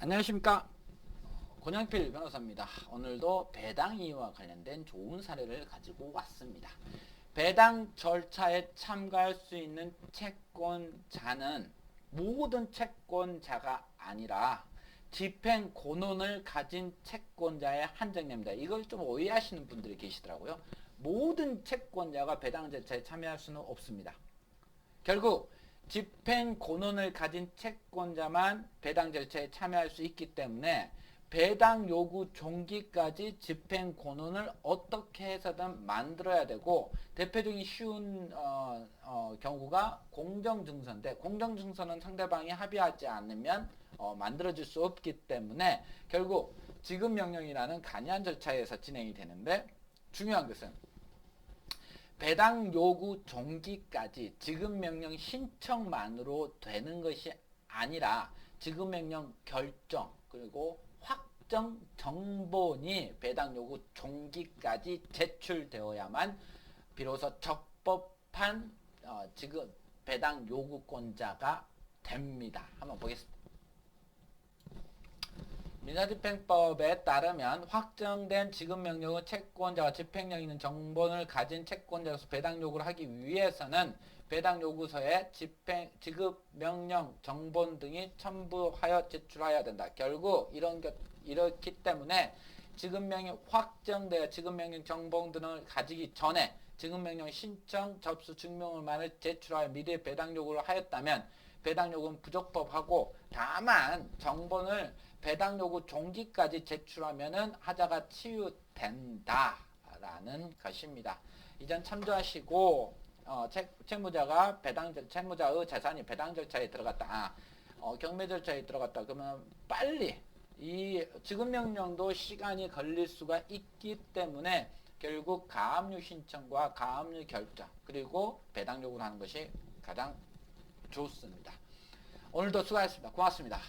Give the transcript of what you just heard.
안녕하십니까 권영필 변호사입니다. 오늘도 배당 이유와 관련된 좋은 사례를 가지고 왔습니다. 배당 절차에 참가할 수 있는 채권자는 모든 채권자가 아니라 집행 권한을 가진 채권자에 한정됩니다. 이걸 좀 오해하시는 분들이 계시더라고요. 모든 채권자가 배당 절차에 참여할 수는 없습니다. 결국 집행 권한을 가진 채권자만 배당 절차에 참여할 수 있기 때문에 배당 요구 종기까지 집행 권한을 어떻게 해서든 만들어야 되고 대표적인 쉬운 어, 어, 경우가 공정증서인데 공정증서는 상대방이 합의하지 않으면 어, 만들어질 수 없기 때문에 결국 지급 명령이라는 간이한 절차에서 진행이 되는데 중요한 것은 배당 요구 종기까지 지급 명령 신청만으로 되는 것이 아니라 지급 명령 결정 그리고 확정 정본이 배당 요구 종기까지 제출되어야만 비로소 적법한 어, 지급 배당 요구권자가 됩니다. 한번 보겠습니다. 민사집행법에 따르면 확정된 지급명령은 채권자와 집행력 있는 정본을 가진 채권자로서 배당 요구를 하기 위해서는 배당 요구서에 집행, 지급명령, 정본 등이 첨부하여 제출하여야 된다. 결국 이런 것 이렇기 때문에 지급명령 확정되어 지급명령 정본 등을 가지기 전에 지급명령 신청 접수 증명을만을 제출하여 미리 배당 요구를 하였다면 배당 요구는 부적법하고 다만 정본을 배당 요구 종기까지 제출하면은 하자가 치유된다라는 것입니다. 이전 참조하시고 어, 채, 채무자가 배당 절- 채무자의 재산이 배당 절차에 들어갔다. 아, 어, 경매 절차에 들어갔다. 그러면 빨리 이 지급 명령도 시간이 걸릴 수가 있기 때문에 결국 가압류 신청과 가압류 결정 그리고 배당 요구를 하는 것이 가장 좋습니다. 오늘도 수고하셨습니다. 고맙습니다.